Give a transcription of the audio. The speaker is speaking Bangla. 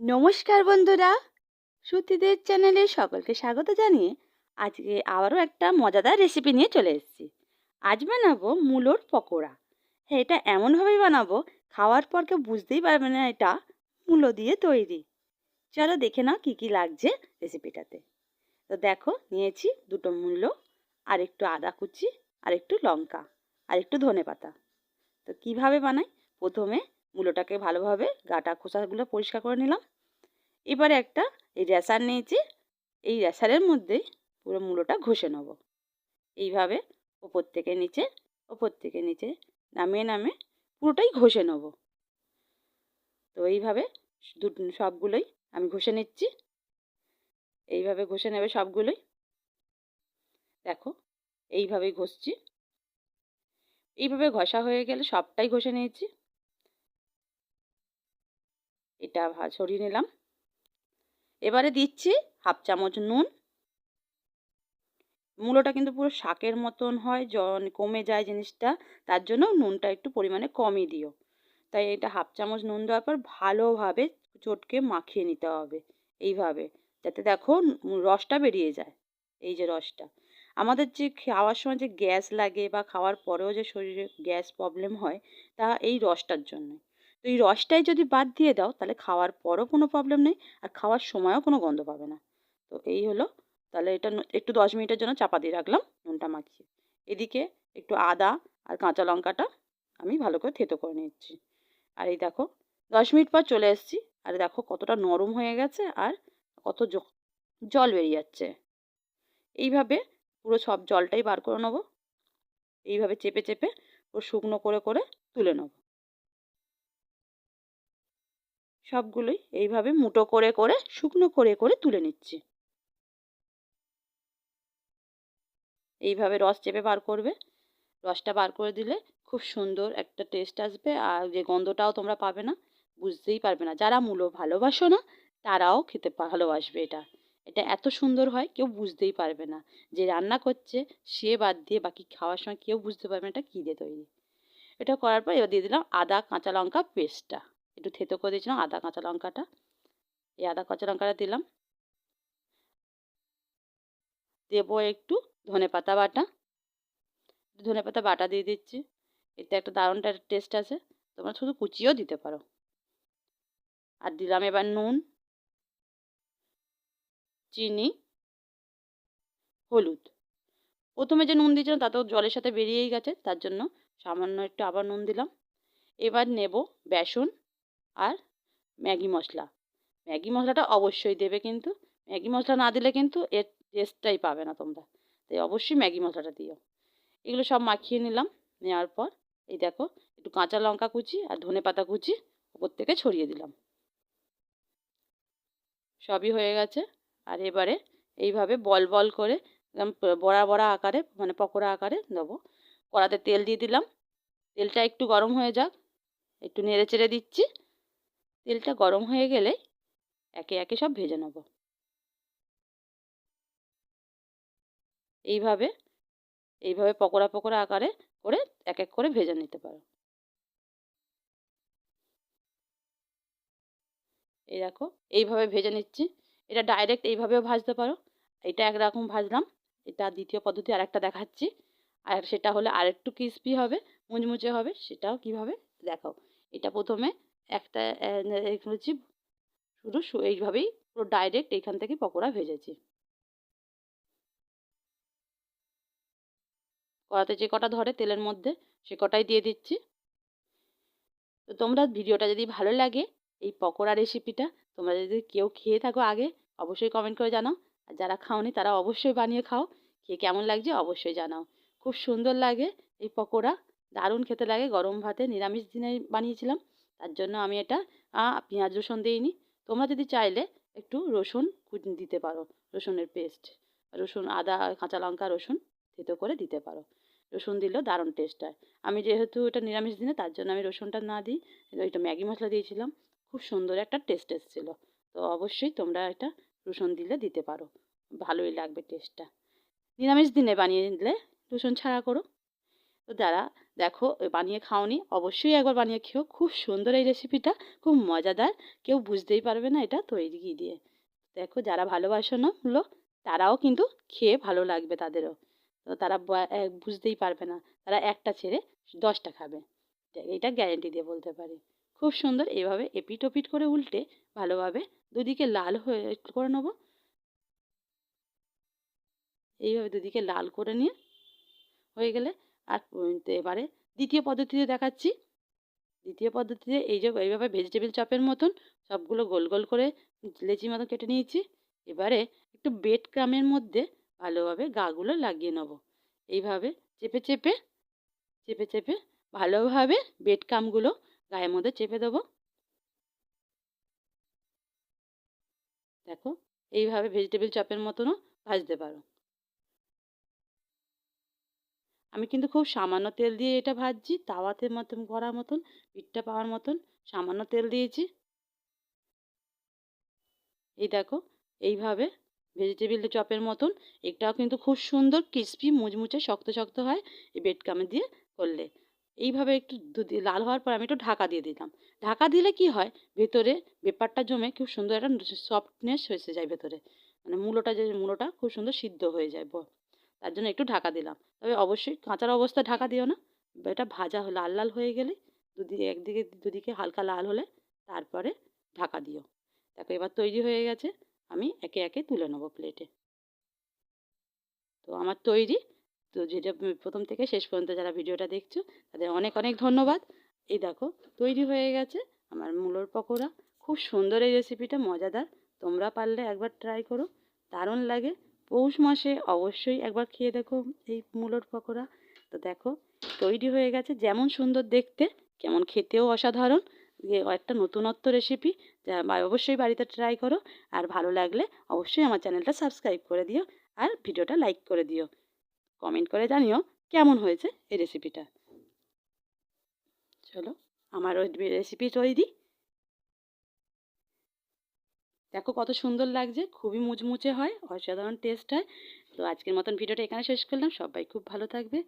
নমস্কার বন্ধুরা। সুতিদের চ্যানেলে সকলকে স্বাগত জানিয়ে আজকে আবারও একটা মজাদার রেসিপি নিয়ে চলে এসেছি। আজ বানাবো মূলোর পকোড়া। হ্যাঁ এটা এমনভাবেই বানাবো, খাওয়ার পর কেউ বুঝতেই পারবে না এটা মূলো দিয়ে তৈরি। চলো দেখে নাও কী কী লাগছে রেসিপিটাতে তো দেখো, নিয়েছি দুটো মূল্য আর একটু আদা কুচি, আর একটু লঙ্কা, আর একটু ধনে পাতা। তো কীভাবে বানাই? প্রথমে মূলোটাকে ভালোভাবে গাটা খোসাগুলো পরিষ্কার করে নিলাম। এবারে একটা এই রেসার নিয়েছি, এই রেসারের মধ্যেই পুরো মূলোটা ঘষে নেব। এইভাবে ওপর থেকে নিচে, ওপর থেকে নিচে নামিয়ে নামে পুরোটাই ঘষে নেব। তো এইভাবে সবগুলোই আমি ঘষে নিচ্ছি। এইভাবে ঘষে নেবে সবগুলোই। দেখো, এইভাবেই ঘষছি। এইভাবে ঘষা হয়ে গেলে সবটাই ঘষে নিয়েছি। এটা ছড়িয়ে নিলাম। এবারে দিচ্ছি হাফ চামচ নুন। মূলোটা কিন্তু পুরো শাকের মতন হয়, জন কমে যায় জিনিসটা, তার জন্য নুনটা একটু পরিমাণে কমই দিও। তাই এটা হাফ চামচ নুন দেওয়ার পর ভালোভাবে চটকে মাখিয়ে নিতে হবে এইভাবে, যাতে দেখো রসটা বেরিয়ে যায়, এই যে রসটা। আমাদের যে খাওয়ার সময় যে গ্যাস লাগে বা খাওয়ার পরেও যে শরীরে গ্যাস প্রবলেম হয়, তা এই রসটার জন্য। তো এই রসটাই যদি বাদ দিয়ে দাও, তাহলে খাওয়ার পরও কোনো প্রবলেম নেই, আর খাওয়ার সময়ও কোনো গন্ধ পাবে না। তো এই হলো, তাহলে এটা একটু দশ মিনিটের জন্য চাপা দিয়ে রাখলাম, নুনটা মাখিয়ে। এদিকে একটু আদা আর কাঁচা লঙ্কাটা আমি ভালো করে থেতো করে নিচ্ছি। আর এই দেখো, দশ মিনিট পর চলে এসেছি, আর দেখো কতটা নরম হয়ে গেছে আর কত জল বেরিয়ে যাচ্ছে। এইভাবে পুরো সব জলটাই বার করে নেব। এইভাবে চেপে চেপে পুরো শুকনো করে করে তুলে নেব। সবগুলোই এইভাবে মুটো করে করে, শুকনো করে করে তুলে নিচ্ছি। এইভাবে রস চেপে বার করবে। রসটা বার করে দিলে খুব সুন্দর একটা টেস্ট আসবে আর যে গন্ধটাও তোমরা পাবে না, বুঝতেই পারবে না। যারা মূলো ভালোবাসো না, তারাও খেতে ভালোবাসবে এটা। এটা এত সুন্দর হয়, কেউ বুঝতেই পারবে না যে রান্না করছে, সে বাদ দিয়ে বাকি খাওয়ার সময় কেউ বুঝতে পারবে না এটা কী দিয়ে তৈরি। এটা করার পর এবার দিয়ে দিলাম আদা, কাঁচা লঙ্কা পেস্টটা একটু থেতো করে দিয়েছিলাম আদা, কাঁচা লঙ্কাটা। এই আদা, কাঁচা লঙ্কাটা দিলাম। দেবো একটু ধনে পাতা বাটা। ধনে পাতা বাটা দিয়ে দিচ্ছি। এতে একটা দারুণ টেস্ট আছে। তোমরা শুধু কুচিও দিতে পারো। আর দিলাম এবার নুন, চিনি, হলুদ। প্রথমে যে নুন দিয়েছিলাম তাতেও জলের সাথে বেরিয়েই গেছে, তার জন্য সামান্য একটু আবার নুন দিলাম। এবার নেব বেসন। আর ম্যাগি মশলা। ম্যাগি মশলাটা অবশ্যই দেবে কিন্তু, ম্যাগি মশলা না দিলে কিন্তু এর টেস্টটাই পাবে না তোমরা। তাই অবশ্যই ম্যাগি মশলাটা দিও। এগুলো সব মাখিয়ে নিলাম, নেওয়ার পর এই দেখো, একটু কাঁচা লঙ্কা কুচি আর ধনে পাতা কুচি ওপর থেকে ছড়িয়ে দিলাম। সবই হয়ে গেছে। আর এবারে এইভাবে বল বল করে একদম বড়া বড়া আকারে মানে পকোড়া আকারে দেবো। কড়াতে তেল দিয়ে দিলাম। তেলটা একটু গরম হয়ে যাক। একটু নেড়ে চেড়ে দিচ্ছি। তেলটা গরম হয়ে গেলে একে একে সব ভেজে নেব। এইভাবে এইভাবে পকোড়া পকোড়া আকারে করে এক এক করে ভেজে নিতে পারো। এই দেখো, এইভাবে ভেজে নিচ্ছি। এটা ডাইরেক্ট এইভাবেও ভাজতে পারো। এটা একরকম ভাজলাম। এটা দ্বিতীয় পদ্ধতি আর একটা দেখাচ্ছি। আর সেটা হলে আরেকটু ক্রিসপি হবে, মুচমুচে হবে, সেটাও কীভাবে দেখাও। এটা প্রথমে একটা হচ্ছে শুধু এইভাবেই পুরো ডাইরেক্ট এইখান থেকে পকোড়া ভেজেছি। কড়াতে যে কটা ধরে তেলের মধ্যে, সে কটাই দিয়ে দিচ্ছি। তো তোমরা ভিডিওটা যদি ভালো লাগে, এই পকোড়া রেসিপিটা তোমরা যদি কেউ খেয়ে থাকো আগে, অবশ্যই কমেন্ট করে জানাও। আর যারা খাওনি, তারা অবশ্যই বানিয়ে খাও। খেয়ে কেমন লাগছে, অবশ্যই জানাও। খুব সুন্দর লাগে এই পকোড়া। দারুণ খেতে লাগে। গরম ভাতে নিরামিষ দিনে বানিয়েছিলাম। তার জন্য আমি এটা পেঁয়াজ রসুন দিইনি। তোমরা যদি চাইলে একটু রসুন দিতে পারো, রসুনের পেস্ট রসুন, আদা, কাঁচা লঙ্কা, রসুন থেতো করে দিতে পারো। রসুন দিলেও দারুণ টেস্ট হয়। আমি যেহেতু এটা নিরামিষ দিনে, তার জন্য আমি রসুনটা না দিই। ওইটা ম্যাগি মশলা দিয়েছিলাম। খুব সুন্দর একটা টেস্ট এসেছিল। তো অবশ্যই তোমরা এটা রসুন দিলে দিতে পারো। ভালোই লাগবে টেস্টটা নিরামিষ দিনে বানিয়ে দিলে রসুন ছাড়া করো। তো যারা দেখো বানিয়ে খাওনি। অবশ্যই একবার বানিয়ে খেও খুব সুন্দর এই রেসিপিটা খুব মজাদার। কেউ বুঝতেই পারবে না এটা তৈরি কী দিয়ে। দেখো, যারা ভালোবাসো না হলো তারাও কিন্তু খেয়ে ভালো লাগবে তাদেরও। তো তারা বুঝতেই পারবে না। তারা একটা ছেড়ে দশটা খাবে। এটা গ্যারেন্টি দিয়ে বলতে পারি। খুব সুন্দর এভাবে এপিট ওপিট করে উল্টে ভালোভাবে দুদিকে লাল হয়ে করে নেব। এইভাবে দুদিকে লাল করে নিয়ে হয়ে গেলে আর এবারে দ্বিতীয় পদ্ধতিতে দেখাচ্ছি। দ্বিতীয় পদ্ধতিতে এই যে, এইভাবে ভেজিটেবিল চপের মতন সবগুলো গোল গোল করে লেচি মতো কেটে নিয়েছি। এবারে একটু বেড ক্রামের মধ্যে ভালোভাবে গাগুলো লাগিয়ে নেব। এইভাবে চেপে চেপে চেপে চেপে ভালোভাবে বেড কামগুলো গায়ের মধ্যে চেপে দেবো। দেখো, এইভাবে ভেজিটেবিল চপের মতনও ভাজতে পারো। আমি কিন্তু খুব সামান্য তেল দিয়ে এটা ভাজছি, তাওয়াতে মতন করার মতন, পিঠটা পাওয়ার মতন সামান্য তেল দিয়েছি। এই দেখো, এইভাবে ভেজিটেবিল চপের মতন, এটাও কিন্তু খুব সুন্দর ক্রিস্পি মুচমুচে, শক্ত শক্ত হয় এই বেড কামে দিয়ে করলে। এইভাবে একটু লাল হওয়ার পর আমি একটু ঢাকা দিয়ে দিলাম। ঢাকা দিলে কি হয়? ভেতরে ব্যাপারটা জমে খুব সুন্দর একটা সফটনেস হয়েছে যায় ভেতরে। মানে মূলোটা যে, মূলোটা খুব সুন্দর সিদ্ধ হয়ে যায় তার জন্য একটু ঢাকা দিলাম। তবে অবশ্যই কাঁচার অবস্থা ঢাকা দিও না। এটা ভাজা লাল লাল হয়ে গেলে দুদিকে একদিকে, দুদিকে হালকা লাল হলে তারপরে ঢাকা দিও। দেখো এবার তৈরি হয়ে গেছে। আমি একে একে তুলে নেব প্লেটে তো আমার তৈরি। তো যেটা প্রথম থেকে শেষ পর্যন্ত যারা ভিডিওটা দেখছ, তাদের অনেক অনেক ধন্যবাদ। এই দেখো তৈরি হয়ে গেছে আমার মূলোর পকোড়া। খুব সুন্দর এই রেসিপিটা মজাদার। তোমরা পারলে একবার ট্রাই করো। দারুণ লাগে। পৌষ মাসে অবশ্যই একবার খেয়ে দেখো এই মূলোর পকোড়া। তো দেখো, তৈরি হয়ে গেছে যেমন সুন্দর দেখতে, কেমন খেতেও অসাধারণ। একটা নতুনত্ব রেসিপি যা অবশ্যই বাড়িতে ট্রাই করো। আর ভালো লাগলে অবশ্যই আমার চ্যানেলটা সাবস্ক্রাইব করে দিও আর ভিডিওটা লাইক করে দিও। কমেন্ট করে জানিও কেমন হয়েছে এই রেসিপিটা চলো, আমার ওই রেসিপি তৈরি। দেখো কত সুন্দর লাগছে, খুবই মুচমুচে হয়, অসাধারণ টেস্ট হয়। তো আজকের মতন ভিডিওটা এখানে শেষ করলাম, সবাই খুব ভালো থাকবে।